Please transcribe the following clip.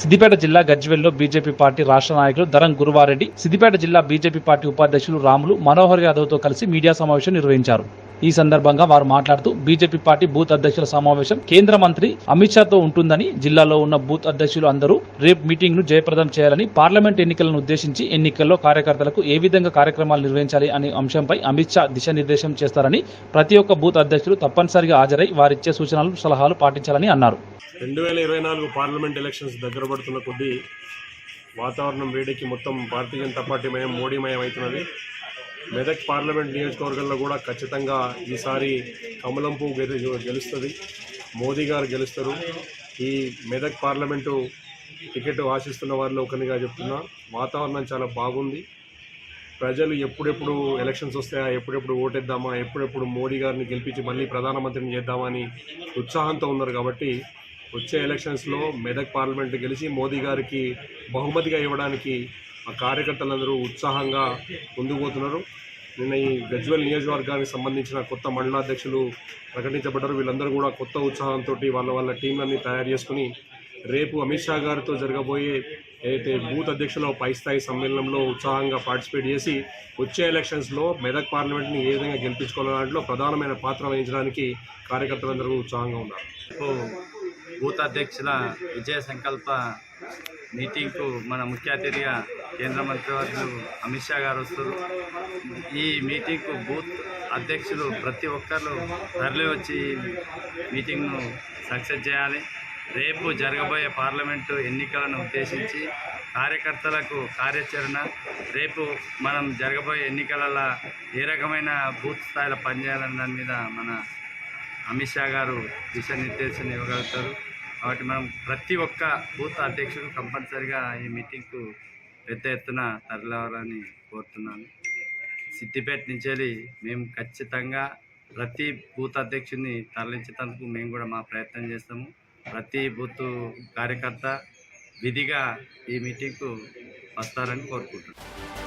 సిద్దిపేట జిల్లా గజ్వెల్లో BJP party రాష్ట్ర నాయకులు ధరం గురువారెడ్డి సిద్దిపేట జిల్లా బీజేపీ పార్టీ ఉపాధ్యక్షులు రాములు మనోహర్ యాదవ్తో కలిసి మీడియా సమావేశం నిర్వహించారు. ఈ సందర్భంగా వారు మాట్లాడుతూ బీజేపీ పార్టీ బూత్ అధ్యక్షుల సమావేశం కేంద్ర మంత్రి అమిత్ షాతో ఉంటుందని జిల్లాలో ఉన్న బూత్ అధ్యక్షులు అందరూ రేపు మీటింగ్ను జయప్రదం చేయాలని పార్లమెంట్ ఎన్నికలను ఉద్దేశించి ఎన్నికల్లో కార్యకర్తలకు ఏ విధంగా కార్యక్రమాలు నిర్వహించాలి అనే అంశంపై అమిత్ షా దిశానిర్దేశం చేస్తారని ప్రతి ఒక్క బూత్ అధ్యక్షులు తప్పనిసరిగా హాజరై వారిచ్చే సూచనలు సలహాలు పాటించాలని అన్నారు. రెండు వేల ఇరవై నాలుగు పార్లమెంట్ ఎలక్షన్స్ దగ్గర పడుతున్న కొద్దీ వాతావరణం వేడికి మొత్తం భారతీయ జనతా పార్టీ మయం మోడీమయం అవుతున్నది మెదక్ పార్లమెంట్ నియోజకవర్గంలో కూడా ఖచ్చితంగా ఈసారి కమలం పువ్వు గెలు గెలుస్తుంది. మోదీ గారు గెలుస్తారు. ఈ మెదక్ పార్లమెంటు టికెట్ ఆశిస్తున్న వారిలో ఒకరిగా చెప్తున్నా వాతావరణం చాలా బాగుంది. ప్రజలు ఎప్పుడెప్పుడు ఎలక్షన్స్ వస్తాయా ఎప్పుడెప్పుడు ఓటేద్దామా ఎప్పుడెప్పుడు మోడీ గారిని గెలిపించి మళ్ళీ ప్రధానమంత్రిని చేద్దామని ఉత్సాహంతో ఉన్నారు కాబట్టి వచ్చే ఎలక్షన్స్లో మెదక్ పార్లమెంట్ గెలిచి మోదీ గారికి బహుమతిగా ఇవ్వడానికి ఆ కార్యకర్తలందరూ ఉత్సాహంగా ముందుకు పోతున్నారు. నిన్న ఈ గజ్వెల్ నియోజకవర్గానికి సంబంధించిన కొత్త మండలాధ్యక్షులు ప్రకటించబడ్డారు. వీళ్ళందరూ కూడా కొత్త ఉత్సాహంతో వాళ్ళ వాళ్ళ టీంలన్నీ తయారు చేసుకుని రేపు అమిత్ షా గారితో జరగబోయే ఏదైతే బూత్ అధ్యక్షుల పై స్థాయి సమ్మేళనంలో ఉత్సాహంగా పార్టిసిపేట్ చేసి వచ్చే ఎలక్షన్స్లో మెదక్ పార్లమెంట్ని ఏ విధంగా గెలిపించుకోవాలనే దాంట్లో ప్రధానమైన పాత్ర వహించడానికి కార్యకర్తలందరూ ఉత్సాహంగా ఉన్నారు. బూత్ అధ్యక్షుల విజయ సంకల్ప మీటింగ్కు మన ముఖ్య అతిథిగా కేంద్ర మంత్రివర్యులు అమిత్ షా గారు వస్తారు. ఈ మీటింగ్కు బూత్ అధ్యక్షులు ప్రతి ఒక్కరు తరలి వచ్చి మీటింగ్ను సక్సెస్ చేయాలి. రేపు జరగబోయే పార్లమెంటు ఎన్నికలను ఉద్దేశించి కార్యకర్తలకు కార్యాచరణ రేపు మనం జరగబోయే ఎన్నికలలో ఏ రకమైన బూత్ స్థాయిలో పనిచేయాలన్న దాని మీద మన అమిత్ షా గారు దిశానిర్దేశం ఇవ్వగలుగుతారు. కాబట్టి మనం ప్రతి ఒక్క బూత్ అధ్యక్షుడు కంపల్సరిగా ఈ మీటింగ్కు పెద్ద ఎత్తున తరలివారని కోరుతున్నాను. సిద్దిపేట నుంచి వెళ్ళి మేము ఖచ్చితంగా ప్రతి బూత్ అధ్యక్షుడిని తరలించేందుకు మేము కూడా మా ప్రయత్నం చేస్తాము. ప్రతి బూత్ కార్యకర్త విధిగా ఈ మీటింగ్కు వస్తారని కోరుకుంటున్నాను.